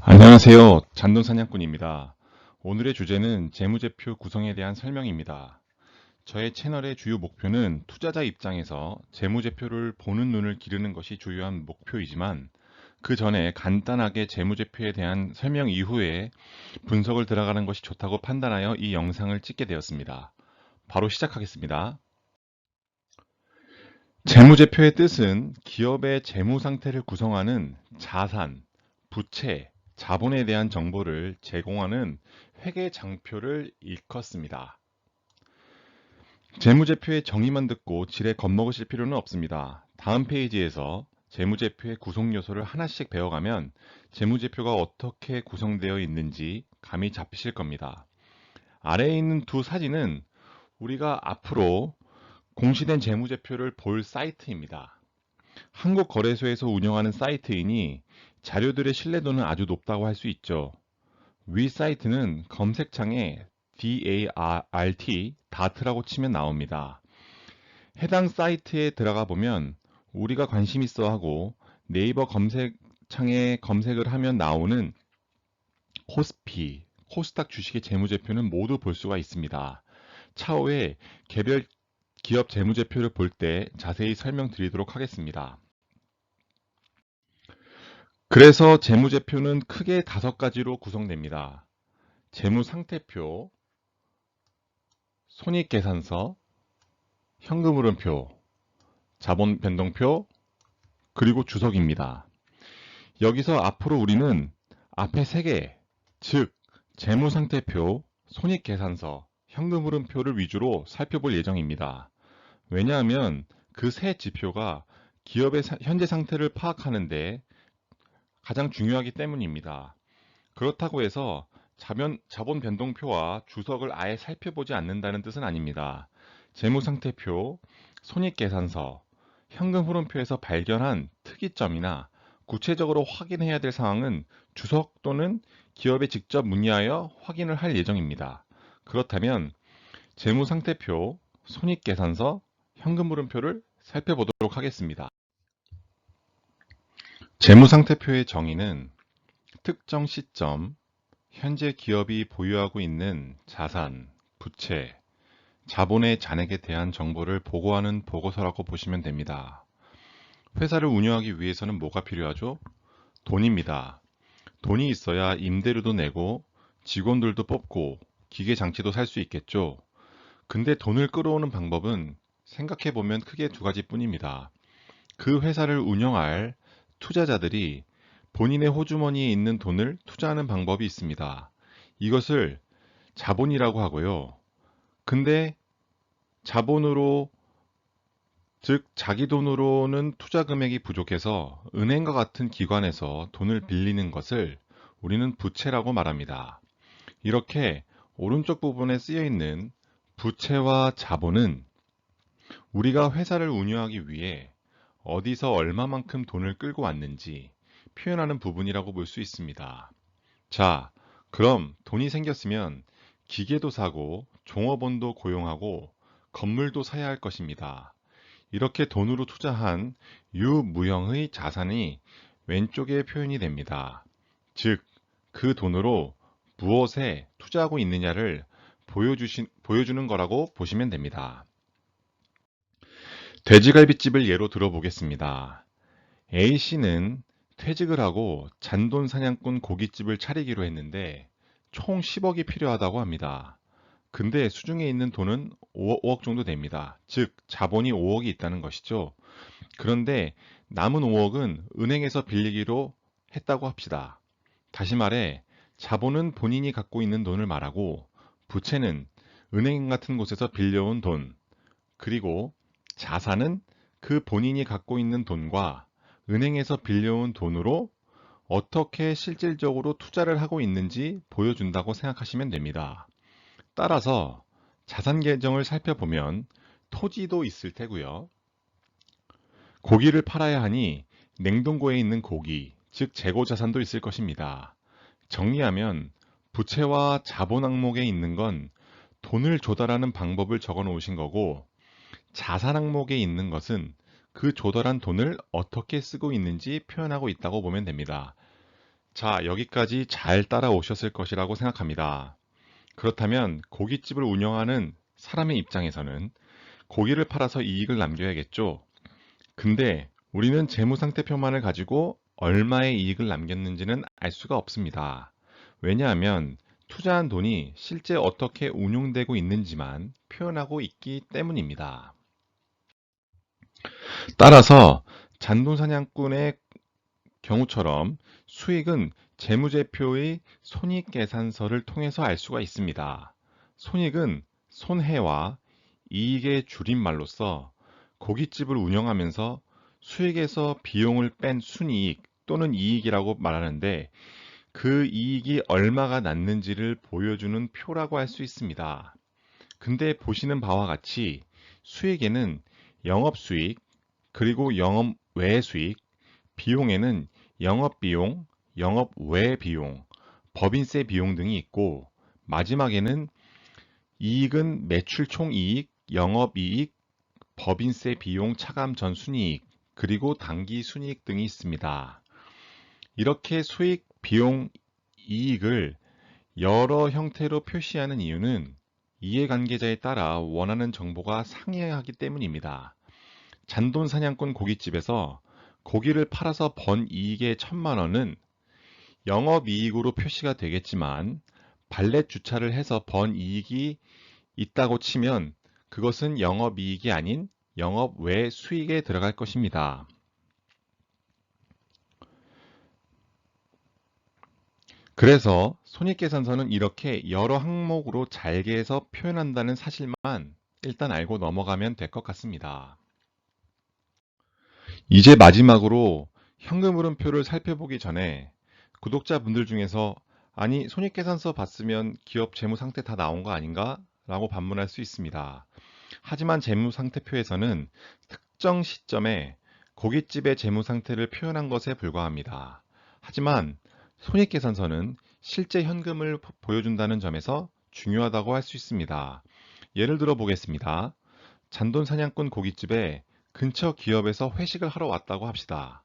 안녕하세요. 잔돈 사냥꾼입니다. 오늘의 주제는 재무제표 구성에 대한 설명입니다. 저의 채널의 주요 목표는 투자자 입장에서 재무제표를 보는 눈을 기르는 것이 주요한 목표이지만 그 전에 간단하게 재무제표에 대한 설명 이후에 분석을 들어가는 것이 좋다고 판단하여 이 영상을 찍게 되었습니다. 바로 시작하겠습니다. 재무제표의 뜻은 기업의 재무 상태를 구성하는 자산, 부채, 자본에 대한 정보를 제공하는 회계 장표를 일컫습니다. 재무제표의 정의만 듣고 지레 겁먹으실 필요는 없습니다. 다음 페이지에서 재무제표의 구성 요소를 하나씩 배워가면 재무제표가 어떻게 구성되어 있는지 감이 잡히실 겁니다. 아래에 있는 두 사진은 우리가 앞으로 공시된 재무제표를 볼 사이트입니다. 한국거래소에서 운영하는 사이트이니 자료들의 신뢰도는 아주 높다고 할 수 있죠. 위 사이트는 검색창에 DART, 다트라고 치면 나옵니다. 해당 사이트에 들어가 보면 우리가 관심 있어 하고 네이버 검색창에 검색을 하면 나오는 코스피, 코스닥 주식의 재무제표는 모두 볼 수가 있습니다. 차후에 개별 기업 재무제표를 볼 때 자세히 설명드리도록 하겠습니다. 그래서 재무제표는 크게 다섯 가지로 구성됩니다. 재무상태표, 손익계산서, 현금흐름표, 자본변동표, 그리고 주석입니다. 여기서 앞으로 우리는 앞에 세 개, 즉 재무상태표, 손익계산서, 현금 흐름표를 위주로 살펴볼 예정입니다. 왜냐하면 그 세 지표가 기업의 사- 현재 상태를 파악하는데 가장 중요하기 때문입니다. 그렇다고 해서 자본, 자본 변동표와 주석을 아예 살펴보지 않는다는 뜻은 아닙니다. 재무상태표, 손익계산서, 현금 흐름표에서 발견한 특이점이나 구체적으로 확인해야 될 사항은 주석 또는 기업에 직접 문의하여 확인을 할 예정입니다. 그렇다면 재무상태표, 손익계산서, 현금흐름표를 살펴보도록 하겠습니다. 재무상태표의 정의는 특정 시점, 현재 기업이 보유하고 있는 자산, 부채, 자본의 잔액에 대한 정보를 보고하는 보고서라고 보시면 됩니다. 회사를 운영하기 위해서는 뭐가 필요하죠? 돈입니다. 돈이 있어야 임대료도 내고 직원들도 뽑고 기계 장치도 살 수 있겠죠. 근데 돈을 끌어오는 방법은 생각해 보면 크게 두 가지 뿐입니다. 그 회사를 운영할 투자자들이 본인의 호주머니에 있는 돈을 투자하는 방법이 있습니다. 이것을 자본이라고 하고요. 근데 자본으로 즉 자기 돈으로는 투자 금액이 부족해서 은행과 같은 기관에서 돈을 빌리는 것을 우리는 부채라고 말합니다. 이렇게 오른쪽 부분에 쓰여 있는 부채와 자본은 우리가 회사를 운영하기 위해 어디서 얼마만큼 돈을 끌고 왔는지 표현하는 부분이라고 볼 수 있습니다. 자, 그럼 돈이 생겼으면 기계도 사고 종업원도 고용하고 건물도 사야 할 것입니다. 이렇게 돈으로 투자한 유무형의 자산이 왼쪽에 표현이 됩니다. 즉, 그 돈으로 무엇에 투자하고 있느냐를 보여주신, 보여주는 거라고 보시면 됩니다. 돼지갈비집을 예로 들어보겠습니다. A씨는 퇴직을 하고 잔돈 사냥꾼 고깃집을 차리기로 했는데 총 10억이 필요하다고 합니다. 근데 수중에 있는 돈은 5억, 5억 정도 됩니다. 즉 자본이 5억이 있다는 것이죠. 그런데 남은 5억은 은행에서 빌리기로 했다고 합시다. 다시 말해 자본은 본인이 갖고 있는 돈을 말하고 부채는 은행 같은 곳에서 빌려온 돈, 그리고 자산은 그 본인이 갖고 있는 돈과 은행에서 빌려온 돈으로 어떻게 실질적으로 투자를 하고 있는지 보여준다고 생각하시면 됩니다. 따라서 자산 계정을 살펴보면 토지도 있을 테고요. 고기를 팔아야 하니 냉동고에 있는 고기, 즉 재고 자산도 있을 것입니다. 정리하면 부채와 자본 항목에 있는 건 돈을 조달하는 방법을 적어 놓으신 거고 자산 항목에 있는 것은 그 조달한 돈을 어떻게 쓰고 있는지 표현하고 있다고 보면 됩니다. 자, 여기까지 잘 따라오셨을 것이라고 생각합니다. 그렇다면 고깃집을 운영하는 사람의 입장에서는 고기를 팔아서 이익을 남겨야겠죠. 근데 우리는 재무상태표만을 가지고 얼마의 이익을 남겼는지는 알 수가 없습니다. 왜냐하면 투자한 돈이 실제 어떻게 운용되고 있는지만 표현하고 있기 때문입니다. 따라서 잔돈사냥꾼의 경우처럼 수익은 재무제표의 손익계산서를 통해서 알 수가 있습니다. 손익은 손해와 이익의 줄임말로서 고깃집을 운영하면서 수익에서 비용을 뺀 순이익 또는 이익이라고 말하는데 그 이익이 얼마가 났는지를 보여주는 표라고 할 수 있습니다. 근데 보시는 바와 같이 수익에는 영업수익, 그리고 영업 외 수익, 비용에는 영업비용, 영업 외 비용, 법인세 비용 등이 있고 마지막에는 이익은 매출 총이익, 영업이익, 법인세 비용 차감 전 순이익, 그리고 당기 순이익 등이 있습니다. 이렇게 수익, 비용, 이익을 여러 형태로 표시하는 이유는 이해관계자에 따라 원하는 정보가 상이하기 때문입니다. 잔돈 사냥꾼 고깃집에서 고기를 팔아서 번 이익의 천만 원은 영업이익으로 표시가 되겠지만 발렛 주차를 해서 번 이익이 있다고 치면 그것은 영업이익이 아닌 영업 외 수익에 들어갈 것입니다. 그래서 손익계산서는 이렇게 여러 항목으로 잘게해서 표현한다는 사실만 일단 알고 넘어가면 될 것 같습니다. 이제 마지막으로 현금 흐름표를 살펴보기 전에 구독자분들 중에서 아니 손익계산서 봤으면 기업 재무 상태 다 나온 거 아닌가? 라고 반문할 수 있습니다. 하지만 재무 상태표에서는 특정 시점에 고깃집의 재무 상태를 표현한 것에 불과합니다. 하지만 손익계산서는 실제 현금을 보- 보여준다는 점에서 중요하다고 할 수 있습니다. 예를 들어 보겠습니다. 잔돈 사냥꾼 고깃집에 근처 기업에서 회식을 하러 왔다고 합시다.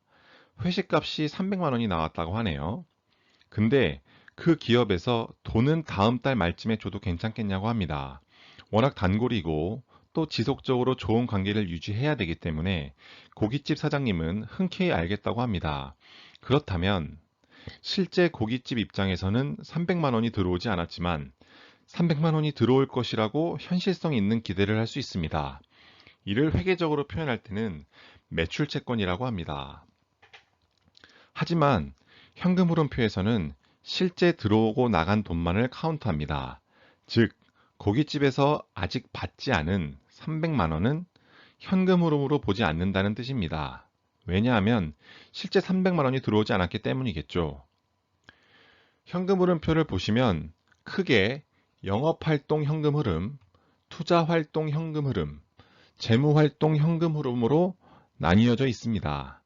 회식값이 300만 원이 나왔다고 하네요. 근데 그 기업에서 돈은 다음 달 말쯤에 줘도 괜찮겠냐고 합니다. 워낙 단골이고 또 지속적으로 좋은 관계를 유지해야 되기 때문에 고깃집 사장님은 흔쾌히 알겠다고 합니다. 그렇다면 실제 고깃집 입장에서는 300만 원이 들어오지 않았지만 300만 원이 들어올 것이라고 현실성 있는 기대를 할 수 있습니다. 이를 회계적으로 표현할 때는 매출 채권이라고 합니다. 하지만 현금 흐름표에서는 실제 들어오고 나간 돈만을 카운트합니다. 즉, 고깃집에서 아직 받지 않은 300만 원은 현금 흐름으로 보지 않는다는 뜻입니다. 왜냐하면 실제 300만 원이 들어오지 않았기 때문이겠죠. 현금 흐름표를 보시면 크게 영업활동 현금 흐름, 투자활동 현금 흐름, 재무활동 현금 흐름으로 나뉘어져 있습니다.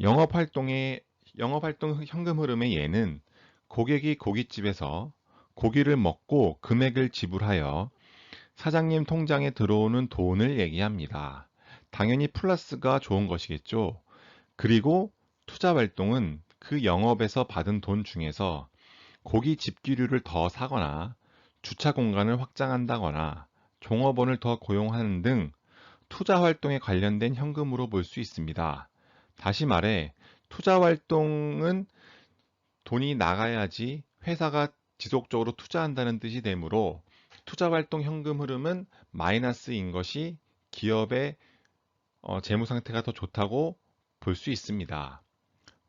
영업활동의 영업활동 현금 흐름의 예는 고객이 고깃집에서 고기를 먹고 금액을 지불하여 사장님 통장에 들어오는 돈을 얘기합니다. 당연히 플러스가 좋은 것이겠죠. 그리고 투자 활동은 그 영업에서 받은 돈 중에서 고기 집기류를 더 사거나 주차 공간을 확장한다거나 종업원을 더 고용하는 등 투자 활동에 관련된 현금으로 볼 수 있습니다. 다시 말해 투자 활동은 돈이 나가야지 회사가 지속적으로 투자한다는 뜻이 되므로 투자 활동 현금 흐름은 마이너스인 것이 기업의 어, 재무 상태가 더 좋다고 볼 수 있습니다.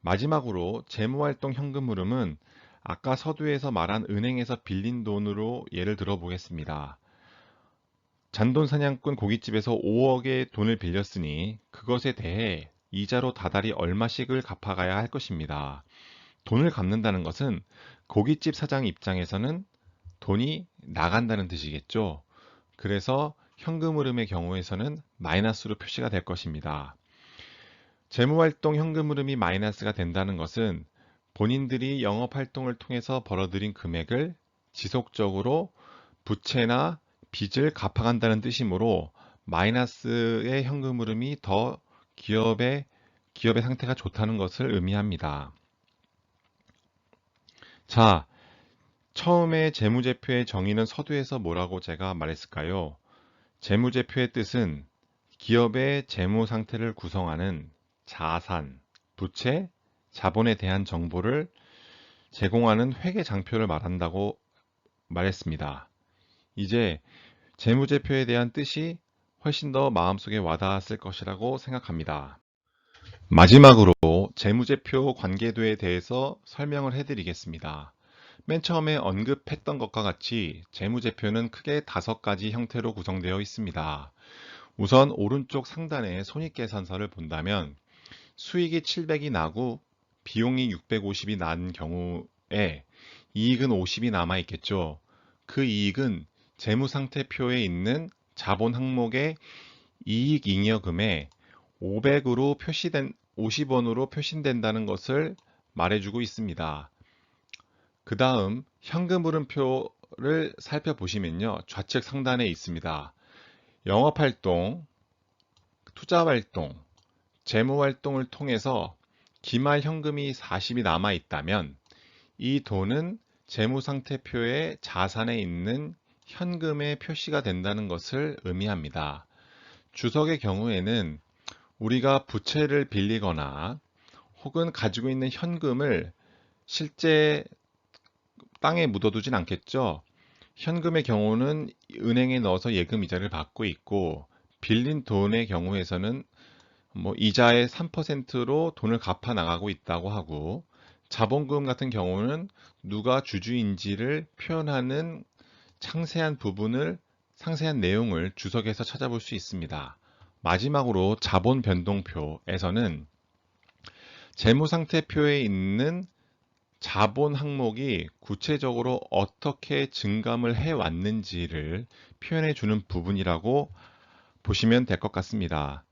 마지막으로 재무 활동 현금 흐름은 아까 서두에서 말한 은행에서 빌린 돈으로 예를 들어 보겠습니다. 잔돈 사냥꾼 고깃집에서 5억의 돈을 빌렸으니 그것에 대해 이자로 다달이 얼마씩을 갚아가야 할 것입니다. 돈을 갚는다는 것은 고깃집 사장 입장에서는 돈이 나간다는 뜻이겠죠. 그래서 현금 흐름의 경우에서는 마이너스로 표시가 될 것입니다. 재무활동 현금 흐름이 마이너스가 된다는 것은 본인들이 영업활동을 통해서 벌어들인 금액을 지속적으로 부채나 빚을 갚아간다는 뜻이므로 마이너스의 현금 흐름이 더 기업의 기업의 상태가 좋다는 것을 의미합니다. 자, 처음에 재무제표의 정의는 서두에서 뭐라고 제가 말했을까요? 재무제표의 뜻은 기업의 재무 상태를 구성하는 자산, 부채, 자본에 대한 정보를 제공하는 회계 장표를 말한다고 말했습니다. 이제 재무제표에 대한 뜻이 훨씬 더 마음속에 와닿았을 것이라고 생각합니다. 마지막으로 재무제표 관계도에 대해서 설명을 해드리겠습니다. 맨 처음에 언급했던 것과 같이 재무제표는 크게 다섯 가지 형태로 구성되어 있습니다. 우선 오른쪽 상단의 손익계산서를 본다면 수익이 700이 나고 비용이 650이 난 경우에 이익은 50이 남아 있겠죠. 그 이익은 재무상태표에 있는 자본 항목의 이익 잉여금에 500으로 표시된 50원으로 표시된다는 것을 말해주고 있습니다. 그 다음 현금 흐름표를 살펴보시면요. 좌측 상단에 있습니다. 영업활동, 투자활동, 재무활동을 통해서 기말 현금이 40이 남아 있다면 이 돈은 재무상태표의 자산에 있는 현금에 표시가 된다는 것을 의미합니다. 주석의 경우에는 우리가 부채를 빌리거나 혹은 가지고 있는 현금을 실제 땅에 묻어두진 않겠죠. 현금의 경우는 은행에 넣어서 예금 이자를 받고 있고 빌린 돈의 경우에서는 뭐 이자의 3%로 돈을 갚아 나가고 있다고 하고 자본금 같은 경우는 누가 주주인지를 표현하는 상세한 부분을 상세한 내용을 주석에서 찾아볼 수 있습니다. 마지막으로 자본 변동표에서는 재무상태표에 있는 자본 항목이 구체적으로 어떻게 증감을 해 왔는지를 표현해 주는 부분이라고 보시면 될 것 같습니다.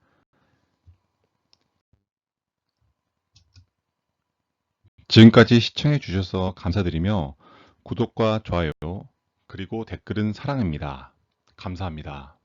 지금까지 시청해 주셔서 감사드리며 구독과 좋아요 그리고 댓글은 사랑입니다. 감사합니다.